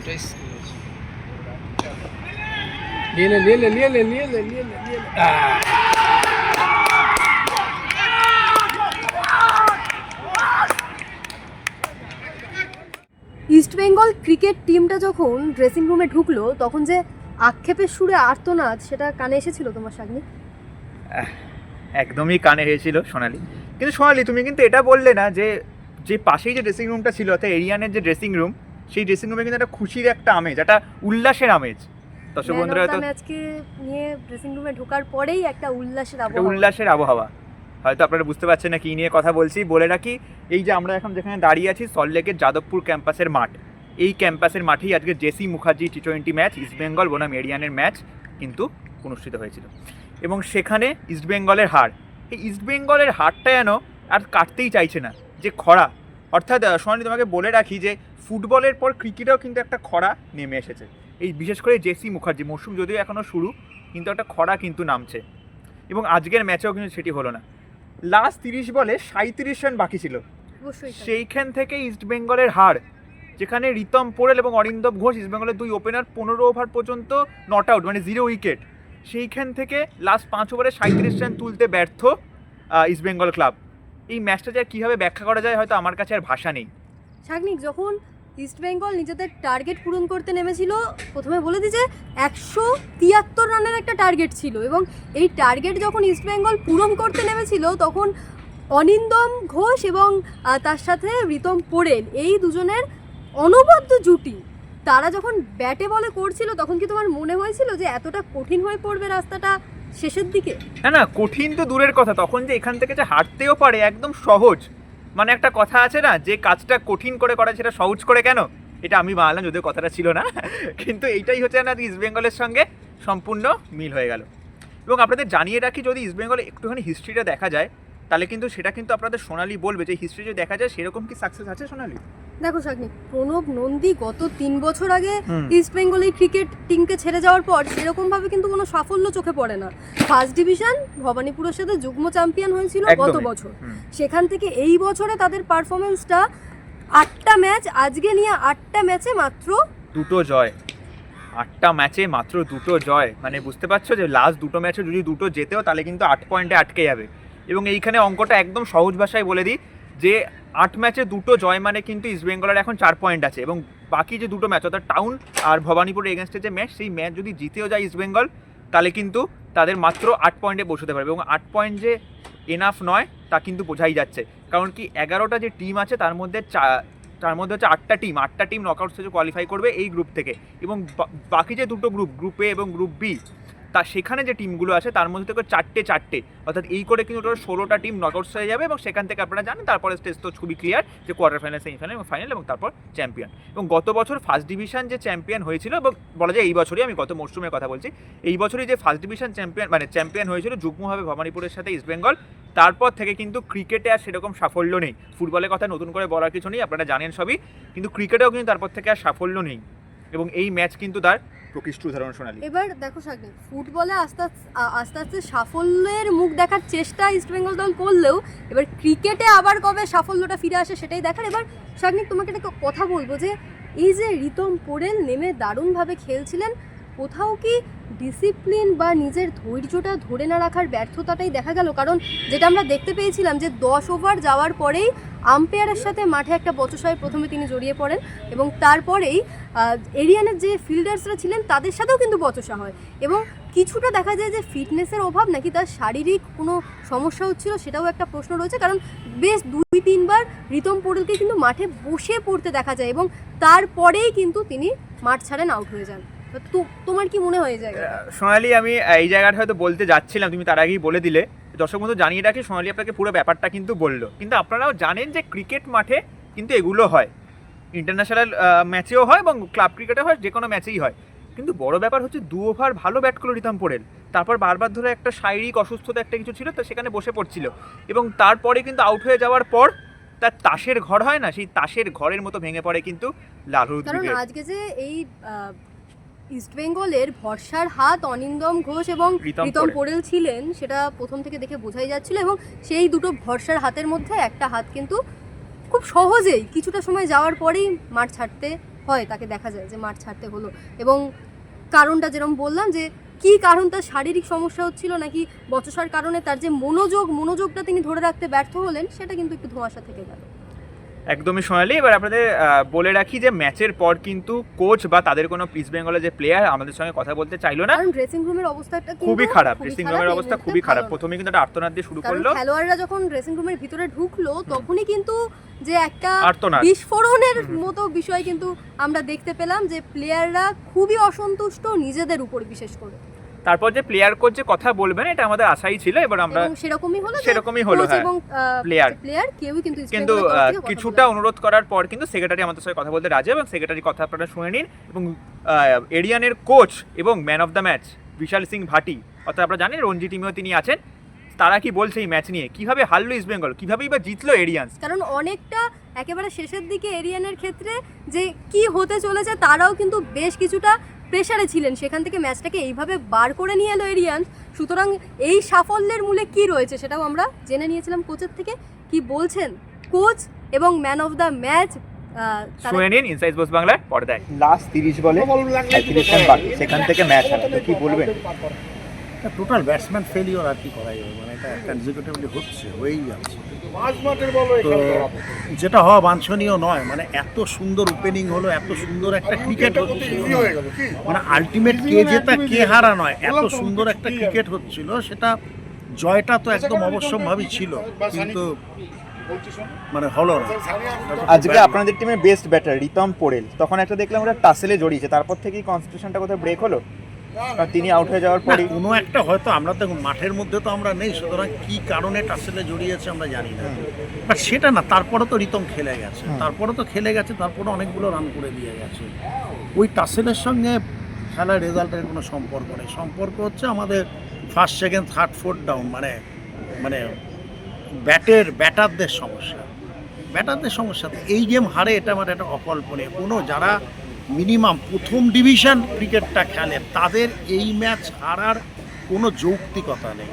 দুটাই আহ! ইস্টবেঙ্গল ক্রিকেট টিমটা যখন ড্রেসিং রুমে ঢুকলো, তখন যে আক্ষেপের সুরে আর্তনাদ, সেটা কানে এসেছিল তোমার সামনে একদমই কানে হয়েছিল সোনালি কিন্তু সোনালি, তুমি কিন্তু এটা বললে না যে যে পাশেই যে ড্রেসিং রুমটা ছিল, অর্থাৎ এরিয়ানের যে ড্রেসিং রুম সেই ড্রেসিং রুমে কিন্তু একটা খুশির একটা আমেজ একটা উল্লাসের আমেজ। দর্শক বন্ধুরা হয়তো ম্যাচকে নিয়ে ড্রেসিং রুমে ঢোকার পরেই একটা উল্লাসের আবহাওয়া। উল্লাসের আবহাওয়া। হয়তো আপনারা বুঝতে পারছেন না কি নিয়ে কথা বলছি বলে রাখি এই যে আমরা এখন যেখানে দাঁড়িয়ে আছি সল্টলেকের যাদবপুর ক্যাম্পাসের মাঠ। এই ক্যাম্পাসের মাঠেই আজকে J C Mukherjee T twenty match East Bengal বনাম এরিয়ানের ম্যাচ কিন্তু অনুষ্ঠিত হয়েছিল। এবং সেখানে ইস্টবেঙ্গলের হার। এই ইস্টবেঙ্গলের হারটা যেন আর কাটতেই চাইছে না যে খরা। অর্থাৎ সোনালি তোমাকে বলে রাখি যে ফুটবলের পর ক্রিকেটেও কিন্তু একটা খরা নেমে এসেছে। এই বিশেষ করে জেসি মুখার্জি মরশুম যদিও এখনও শুরু কিন্তু একটা খরা কিন্তু নামছে। এবং আজকের ম্যাচেও কিন্তু সেটি হলো না। লাস্ট তিরিশ বলে সাঁত্রিশ রান বাকি ছিল। সেইখান থেকে ইস্টবেঙ্গলের হার যেখানে রিতম পোরেল এবং অরিন্দম ঘোষ ইস্টবেঙ্গলের দুই ওপেনার পনেরো ওভার পর্যন্ত নট আউট মানে জিরো উইকেট সেইখান থেকে লাস্ট পাঁচ ওভারে সাঁত্রিশ রান তুলতে ব্যর্থ আহ, ইস্টবেঙ্গল ক্লাব এই ম্যাচটা যে কীভাবে ব্যাখ্যা করা যায় হয়তো আমার কাছে আর ভাষা নেই। শাগনিক যখন ইস্টবেঙ্গল নিজেদের টার্গেট পূরণ করতে নেমেছিল, প্রথমে বলে দিই যে একশো তিয়াত্তর রানের একটা টার্গেট ছিল এবং এই টার্গেট যখন ইস্টবেঙ্গল পূরণ করতে নেমেছিল তখন অনিন্দম ঘোষ এবং তার সাথে রিতম পোড়েল এই দুজনের অনবদ্য জুটি। তারা যখন ব্যাটে বলে করছিল তখন কি তোমার মনে হয়েছিল যে এতটা কঠিন হয়ে পড়বে রাস্তাটা শেষের দিকে? না না, কঠিন তো দূরের কথা। তখন যে এখান থেকে যে হাঁটতেও পারে একদম সহজ। মানে একটা কথা আছে না, যে কাজটা কঠিন করে করা, সেটা সহজ করে কেন? এটা আমি বানালাম যদিও কথাটা ছিল না। কিন্তু এইটাই হচ্ছে না ইস্ট বেঙ্গলের সঙ্গে সম্পূর্ণ মিল হয়ে গেল। এবং আপনাদের জানিয়ে রাখি, যদি ইস্ট বেঙ্গলে একটুখানি হিস্ট্রিটা দেখা যায়, তাহলে কিন্তু সেটা কিন্তু আপনাদের সোনালি বলবে। যে হিস্ট্রি যদি দেখা যায়, সেরকম কি সাকসেস আছে সোনালি? দেখো শাগনিক প্রণব নন্দী গত তিন বছর আগে। ইস্ট বেঙ্গল এই ক্রিকেট টিমকে ছেড়ে যাওয়ার পর সেরকম ভাবে কিন্তু কোনো সাফল্য চোখে পড়ে না। ফার্স্ট ডিভিশন ভবানীপুরের সাথে যুগ্ম চ্যাম্পিয়ন হয়েছিল গত বছর। সেখান থেকে এই বছরে তাদের পারফরমেন্সটা আটটা ম্যাচ আজকে নিয়ে আটটা ম্যাচে মাত্র দুটো জয়। আটটা ম্যাচে মাত্র দুটো জয়। মানে বুঝতে পারছ যে লাস্ট দুটো ম্যাচে যদি দুটো যেতেও তাহলে কিন্তু আট পয়েন্টে আটকে যাবে। এবং এইখানে অঙ্কটা একদম সহজ ভাষায় বলে দিই। যে আট ম্যাচে দুটো জয় মানে কিন্তু ইস্টবেঙ্গলের এখন চার পয়েন্ট আছে এবং বাকি যে দুটো ম্যাচ, অর্থাৎ টাউন আর ভবানীপুর এগেনস্টে যে ম্যাচ সেই ম্যাচ যদি জিতেও যায় ইস্টবেঙ্গল তাহলে কিন্তু তাদের মাত্র আট পয়েন্টে বসতে পারবে এবং আট পয়েন্ট যে এনাফ নয়, তা কিন্তু বোঝাই যাচ্ছে। কারণ কি এগারোটা যে টিম আছে, তার মধ্যে চা- তার মধ্যে হচ্ছে আটটা টিম আটটা টিম নকআউট স্টেজে কোয়ালিফাই করবে এই গ্রুপ থেকে। এবং বাকি যে দুটো গ্রুপ গ্রুপ এ এবং গ্রুপ বি তা সেখানে যে টিমগুলো আছে, তার মধ্যে থেকে চারটে চারটে। অর্থাৎ এই করে কিন্তু টোটাল ষোলোটা টিম নকআউট হয়ে যাবে এবং সেখান থেকে আপনারা জানেন, তারপরে স্টেজ তো খুবই ক্লিয়ার যে কোয়ার্টার ফাইনাল সেমিফাইনাল এবং ফাইনাল এবং তারপর চ্যাম্পিয়ন এবং গত বছর ফার্স্ট ডিভিশন যে চ্যাম্পিয়ন হয়েছিল এবং বলা যায় এই বছরই, আমি গত মরশুমের কথা বলছি, এই বছরই যে ফার্স্ট ডিভিশন চ্যাম্পিয়ন মানে চ্যাম্পিয়ন হয়েছিল যুগ্মভাবে ভবানীপুরের সাথে ইস্টবেঙ্গল তারপর থেকে কিন্তু ক্রিকেটে আর সেরকম সাফল্য নেই। ফুটবলের কথা নতুন করে বলার কিছু নেই, আপনারা জানেন সবই। কিন্তু ক্রিকেটেও কিন্তু তারপর থেকে আর সাফল্য নেই। এবং এই ম্যাচ কিন্তু তার প্রকৃষ্ট উদাহরণ শোনালি এবার দেখো সাকিব, ফুটবলে আস্তে আস্তে আস্তে সাফল্যের মুখ দেখার চেষ্টা ইস্টবেঙ্গল দল করলেও এবার ক্রিকেটে আবার কবে সাফল্যটা ফিরে আসে সেটাই দেখার। এবার সাকিব, তোমাকে একটা কথা বলব যে, এই যে রিতম পোরেল নেমে দারুণভাবে খেলছিলেন, কোথাও কি ডিসিপ্লিন বা নিজের ধৈর্যটা ধরে না রাখার ব্যর্থতাটাই দেখা গেল। কারণ যেটা আমরা দেখতে পেয়েছিলাম যে দশ ওভার যাওয়ার পরেই আম্পায়ারের সাথে মাঠে একটা বচসায় প্রথমে তিনি জড়িয়ে পড়েন এবং তারপরেই এরিয়ানের যে ফিল্ডার্সরা ছিলেন তাদের সাথেও কিন্তু বচসা হয় এবং কিছুটা দেখা যায় যে ফিটনেসের অভাব নাকি তার শারীরিক কোনো সমস্যা হচ্ছিল সেটাও একটা প্রশ্ন রয়েছে। কারণ বেশ দুই তিনবার রিতম পোড়েলকে কিন্তু মাঠে বসে পড়তে দেখা যায় এবং তারপরেই কিন্তু তিনি মাঠ ছাড়েন আউট হয়ে যান। তোমার কি মনে হয় সোনালি আমি এই জায়গাটা হয়তো বলতে যাচ্ছিলাম তুমি তার আগেই বলে দিলে। দর্শক বন্ধু জানিয়ে রাখি সোনালি আপনাকে পুরো ব্যাপারটা কিন্তু বলল। কিন্তু আপনারাও জানেন যে ক্রিকেট মাঠে কিন্তু এগুলো হয়। ইন্টারন্যাশনাল ম্যাচেও হয় এবং ক্লাব ক্রিকেটে হয় যে কোনো ম্যাচেই হয়। কিন্তু বড় ব্যাপার হচ্ছে দু ওভার ভালো ব্যাট করল রিতম পোরেল। তারপর বারবার ধরে একটা শারীরিক অসুস্থতা একটা কিছু ছিল তো সেখানে বসে পড়ছিল। এবং তারপরে কিন্তু আউট হয়ে যাওয়ার পর তার তাসের ঘর হয় না সেই তাসের ঘরের মতো ভেঙে পড়ে কিন্তু লালুর কারণ আজকে যে এই ইস্টবেঙ্গলের ভরসার হাত অনিন্দম ঘোষ এবং রিতম রিতম পোড়েল। পোড়েল ছিলেন সেটা প্রথম থেকে দেখে বোঝাই যাচ্ছিল এবং সেই দুটো ভরসার হাতের মধ্যে একটা হাত কিন্তু খুব সহজেই কিছুটা সময় যাওয়ার পরেই মাঠ ছাড়তে হয় তাকে দেখা যায় যে মাঠ ছাড়তে হলো এবং কারণটা যেরকম বললাম যে কি কারণ তার শারীরিক সমস্যা হচ্ছিল নাকি বচসার কারণে তার যে মনোযোগ মনোযোগটা তিনি ধরে রাখতে ব্যর্থ হলেন সেটা কিন্তু একটু ধোঁয়াশা থেকে গেল একদমই সোনালি। এবার আপনাদের বলে রাখি যে ম্যাচের পর কিন্তু কোচ বা তাদের কোনো ইস্ট বেঙ্গলের যে প্লেয়ার আমাদের সঙ্গে কথা বলতে চাইলো না। ড্রেসিং রুমের অবস্থাটা খুবই খারাপ। ড্রেসিং রুমের অবস্থা খুবই খারাপ। প্রথমে কিন্তু একটা আর্তনাদ দিয়ে শুরু করল। খেলোয়াড়রা যখন ড্রেসিং রুমের ভিতরে ঢুকলো তখনই কিন্তু যে একটা বিস্ফোরণের মতো বিষয় কিন্তু আমরা দেখতে পেলাম যে প্লেয়াররা খুবই অসন্তুষ্ট নিজেদের উপর বিশেষ করে। তারপর যে প্লেয়ার কোচ যে কথা বলবেন এটা আমাদের আশাই ছিল এবার আমরা সেরকমই হলো সেরকমই হলো, হ্যাঁ। Player। প্লেয়ার কেউই কিন্তু কিন্তু কিছুটা অনুরোধ করার পর কিন্তু সেক্রেটারি আমাদের সাথে কথা বলতে রাজি এবং সেক্রেটারি কথা আপনারা শুনে নিন। এবং এরিয়ানের কোচ এবং man of the match Vishal Singh Bhati অর্থাৎ আপনারা জানেন রঞ্জি টিমেও তিনি আছেন। তারা কি বলছে এই ম্যাচ নিয়ে? কীভাবে হারলো ইস্ট বেঙ্গল কিভাবেই বা জিতলো এরিয়ান্স কারণ অনেকটা একেবারে শেষের দিকে এরিয়ানের ক্ষেত্রে যে কি হতে চলেছে তারাও কিন্তু বেশ কিছুটা প্রেসারে ছিলেন। সেখান থেকে ম্যাচটাকে এইভাবে বার করে নিয়ে এলো এরিয়ান। সুতরাং এই সাফল্যের মূলে কি রয়েছে সেটাও আমরা জেনে নিয়েছিলাম কোচের থেকে। কি বলছেন কোচ এবং ম্যান অফ দ্য ম্যাচ শুনে নিন ইনসাইড বোস বাংলার পর্দায়। লাস্ট তিরিশ বলে সেখান থেকে ম্যাচ কি বলবেন? টোটাল ব্যাটসম্যান ফেলিওর আর কি করা যাবে? মানে এটা কনজিকিউটিভলি হচ্ছে হয়েই যাচ্ছে। তো যেটা হওয়া বাঞ্ছনীয় নয় মানে এত সুন্দর ওপেনিং হলো এত সুন্দর একটা ক্রিকেট হচ্ছিল। ইজি হয়ে গেল কি? মানে আলটিমেট কে জেতা কে হারা নয় এত সুন্দর একটা ক্রিকেট হচ্ছিল সেটা জয়টা তো একদম অবশ্যম্ভাবী ছিল কিন্তু মানে হলো না। আজকে আপনাদের টিমের বেস্ট ব্যাটার রিতম পোরেল। তখন একটা দেখলাম ওরা টাসেলে জড়িয়েছে তারপর থেকেই কনসেন্ট্রেশনটা কোথায় ব্রেক হলো? তিনি আউট হয়ে যাওয়ার পরে কোনো একটা হয়তো আমরা দেখুন মাঠের মধ্যে তো আমরা নেই সুতরাং কি কারণে টাসেলে জড়িয়েছে আমরা জানি না। বাট সেটা না তারপরে তো রিতম খেলে গেছে। তারপরে তো খেলে গেছে তারপরে অনেকগুলো রান করে দিয়ে গেছে। ওই টাসেলের সঙ্গে খেলার রেজাল্টের কোনো সম্পর্ক নেই। সম্পর্ক হচ্ছে আমাদের first second third fourth down মানে মানে ব্যাটের ব্যাটারদের সমস্যা। ব্যাটারদের সমস্যা। তো এই গেম হারে এটা আমার একটা অকল্পনীয়। কোনো যারা মিনিমাম প্রথম ডিভিশন ক্রিকেটটা খেলে। তাদের এই ম্যাচ হারার কোনো যৌক্তিকতা নেই।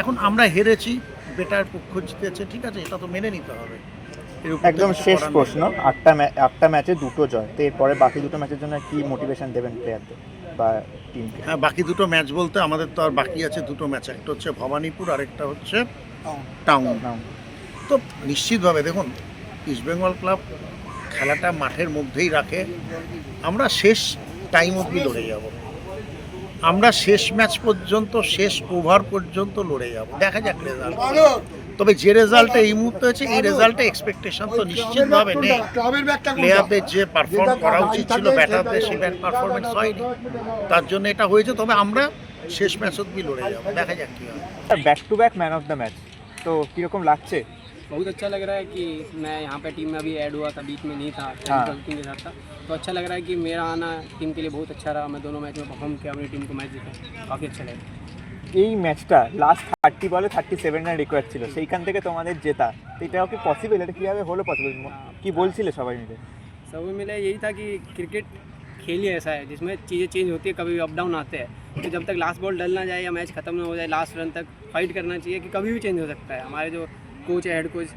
এখন আমরা হেরেছি বেটার পক্ষ জিতেছে ঠিক আছে এটা তো মেনে নিতে হবে। একদম শেষ প্রশ্ন আটটা আটটা ম্যাচে দুটো জয় তো এরপরে বাকি দুটো ম্যাচের জন্য কি মোটিভেশন দেবেন প্লেয়ারদের বা টিমকে হ্যাঁ বাকি দুটো ম্যাচ বলতে আমাদের তো আর বাকি আছে দুটো ম্যাচ একটা হচ্ছে ভবানীপুর আরেকটা হচ্ছে টাউন তো নিশ্চিতভাবে দেখুন ইস্টবেঙ্গল ক্লাব খেলাটা মাঠের মধ্যেই রাখে, আমরা শেষ টাইম অবধি লড়ে যাব। আমরা শেষ ম্যাচ পর্যন্ত, শেষ ওভার পর্যন্ত লড়ে যাব। দেখা যাক রেজাল্ট তবে যে রেজাল্টটা এই মুহূর্তে হয়েছে, এই রেজাল্টে এক্সপেকটেশন তো নিশ্চিতভাবে নেই। প্লেয়ারদের যে পারফর্ম করা উচিত ছিল ব্যাটারদের সেই ব্যাট পারফরমেন্স হয়নি। তার জন্য এটা হয়েছে, তবে আমরা শেষ ম্যাচ অব্দি লড়ে যাব। দেখা যাক কি হয়। Back to back man of the match তো কীরকম লাগছে? बहुत अच्छा लग रहा है कि मैं यहाँ पे टीम में अभी ऐड हुआ था बीच में नहीं था हाँ। टीम के साथ था तो अच्छा लग रहा है कि मेरा आना टीम के लिए बहुत अच्छा रहा मैं दोनों मैच में परफॉर्म किया अपनी टीम को मैच जीता काफ़ी अच्छा लगा এই ম্যাচটা লাস্ট থার্টি বলে থার্টি সেভেন রান রিকোয়ার ছিল সেইখান থেকে তোমাদের জেতা তো এটাও কি পসিবল এটা কীভাবে হলো পসিবল কি বলছিলে সবাই মিলে सब मिला यही था कि क्रिकेट खेल ही ऐसा है जिसमें चीज़ें चेंज होती है कभी अप डाउन आते हैं तो जब तक लास्ट बॉल डल ना जाए या मैच खत्म ना हो जाए लास्ट रन तक फाइट करना चाहिए कि कभी भी चेंज हो सकता है हमारे जो कोच है head coach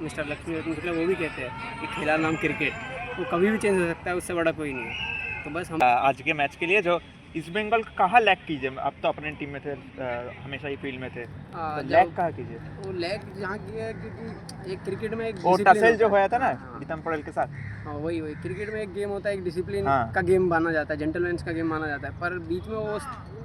mister Laxmi Ratan Shukla वो भी कहते हैं कि खेला नाम क्रिकेट वो कभी भी चेंज हो सकता है उससे बड़ा कोई नहीं है। तो बस हम आज के मैच के लिए जो ईस्ट बंगाल कहाँ लैक कीजिए? अब तो अपने टीम में थे अ, हमेशा ही फ़ील्ड में थे। तो जब- लैक कहाँ कीजिए? वो लैग यहाँ की है क्योंकि एक क्रिकेट में एक वो टसल जो होया था ना हाँ, पटेल के साथ। हाँ वही वही। क्रिकेट में एक गेम होता है एक डिसिप्लिन हाँ। का गेम माना जाता है जेंटलमैन्स का गेम माना जाता है। पर बीच में वो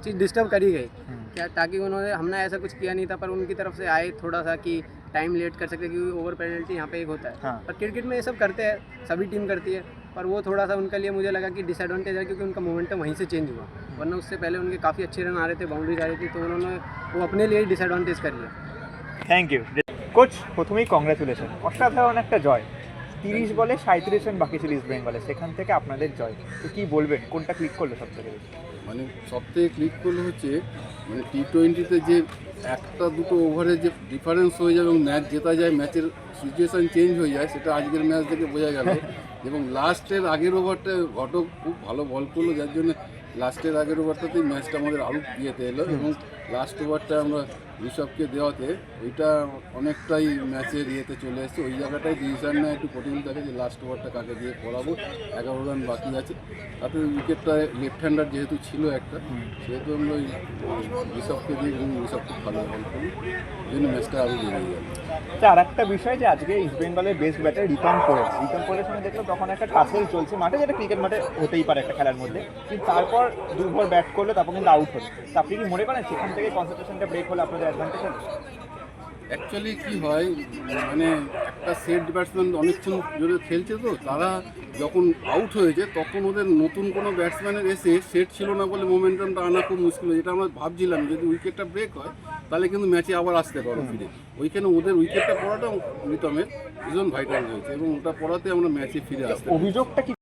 चीज़ डिस्टर्ब करी गई क्या ताकि उन्होंने हमने ऐसा कुछ किया नहीं था पर उनकी तरफ़ से आए थोड़ा सा कि टाइम लेट कर सकते क्योंकि ओवर पेनल्टी यहाँ पे एक होता है हाँ। पर क्रिकेट में ये सब करते हैं सभी टीम करती है पर वो थोड़ा सा उनके लिए मुझे लगा कि डिसएडवांटेज है क्योंकि उनका मोमेंटम वहीं से चेंज हुआ वरना उससे पहले उनके काफ़ी अच्छे रन आ रहे थे बाउंड्रीज आ रही थी तो उन्होंने वो अपने लिए ही डिसएडवांटेज कर लिया থ্যাংক ইউ কোচ প্রথমেই কংগ্রাচুলেশন অসাধারণ একটা জয় তিরিশ বলে সাঁত্রিশ রান বাকি ছিল ইস্ট বেঙ্গলে সেখান থেকে আপনাদের জয় তো কি বলবেন কোনটা ক্লিক করলো সব থেকে বেশি মানে সবথেকে ক্লিক করলে হচ্ছে মানে টি টোয়েন্টিতে যে একটা দুটো ওভারে যে ডিফারেন্স হয়ে যায় এবং ম্যাচ জেতা যায় ম্যাচের সিচুয়েশান চেঞ্জ হয়ে যায় সেটা আজকের ম্যাচ থেকে বোঝা গেল। এবং লাস্টের আগের ওভারটা ঘটক খুব ভালো বল করল যার জন্য লাস্টের আগের ওভারটাতেই ম্যাচটা আমাদের আরও ইয়েতে এলো এবং লাস্ট ওভারটা আমরা ঋষভকে দেওয়াতে ওইটা অনেকটাই ম্যাচের ইয়েতে চলে এসেছে। ওই জায়গাটায় ডিসিশন নেয় একটু কঠিন থাকে যে লাস্ট ওভারটা কাকে দিয়ে করাবো এগারো রান বাকি আছে। তাতে উইকেটটা লেফট হ্যান্ডার যেহেতু ছিল একটা, সেহেতু আমরা ওই ঋষভকে দিয়ে ঋষভ খুব ভালো বল করি জন্য ম্যাচটা আরও বেরিয়ে গেল। আচ্ছা আর একটা বিষয় যে আজকে ইস্ট বেঙ্গলের বেস্ট ব্যাটার রিতম পোরেল রিতম পোরের সঙ্গে দেখলাম তখন একটা টাসেল চলছে মাঠে, যেটা ক্রিকেট মাঠে হতেই পারে একটা খেলার মধ্যে। কিন্তু তারপর দু ওভার ব্যাট করল, তারপর কিন্তু আউট হলো। তা আপনি কি মনে করেন সেখান থেকে কনসেন্ট্রেশনটা ব্রেক হলে আপনাদের অ্যাডভান্টেজ হবে অ্যাকচুয়ালি কি হয় মানে একটা সেট ব্যাটসম্যান অনেকক্ষণ ধরে খেলছে তো তারা যখন আউট হয়েছে তখন ওদের নতুন কোনো ব্যাটসম্যানের এসে সেট ছিল না বলে মোমেন্টামটা আনা খুব মুশকিল হয়েছে। যেটা আমরা ভাবছিলাম যদি উইকেটটা ব্রেক হয় তাহলে কিন্তু ম্যাচে আবার আসতে পারো ফিরে। ওইখানে ওদের উইকেটটা পড়াটা রিতমের ভীষণ ভাইটাল হয়েছে এবং ওটা পড়াতে আমরা ম্যাচে ফিরে আসতে অভিযোগটা কি?